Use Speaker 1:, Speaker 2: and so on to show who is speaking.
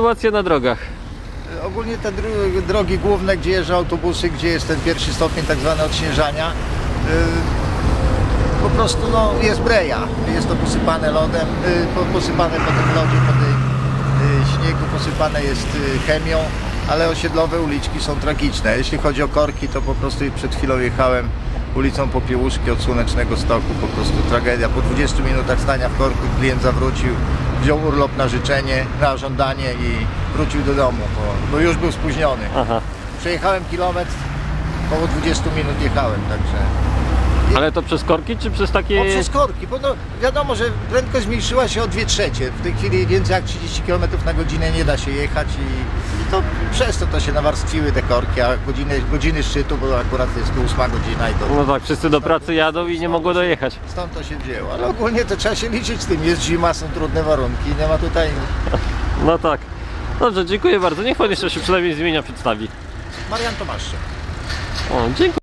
Speaker 1: sytuacja na drogach?
Speaker 2: Ogólnie te dro- drogi główne, gdzie jeżdżą autobusy, gdzie jest ten pierwszy stopień tak zwany odśnieżania, y, po prostu no, jest breja. Jest to posypane lodem, po- posypane po tym lodzie, po y, śniegu, posypane jest chemią, ale osiedlowe uliczki są tragiczne. Jeśli chodzi o korki, to po prostu przed chwilą jechałem ulicą Popiełuszki od Słonecznego Stoku, po prostu tragedia. Po 20 minutach stania w korku klient zawrócił, wziął urlop na życzenie, na żądanie i wrócił do domu, bo, bo już był spóźniony.
Speaker 1: Aha.
Speaker 2: Przejechałem kilometr, około 20 minut jechałem, także...
Speaker 1: Ale to przez korki, czy przez takie...
Speaker 2: Przez korki, bo no, wiadomo, że prędkość zmniejszyła się o 2 trzecie. W tej chwili więcej jak 30 km na godzinę nie da się jechać i, i to przez to to się nawarstwiły te korki, a godziny, godziny szczytu, bo akurat jest tu 8 godzina i to
Speaker 1: No tak, wszyscy do pracy jadą i nie mogą dojechać.
Speaker 2: stąd to się wzięło. Ale ogólnie to trzeba się liczyć z tym. Jest zima, są trudne warunki, nie ma tutaj...
Speaker 1: No tak. Dobrze, dziękuję bardzo. Niech pan jeszcze się przynajmniej z imienia przedstawi.
Speaker 2: Marian Tomaszczyk.
Speaker 1: O, dziękuję.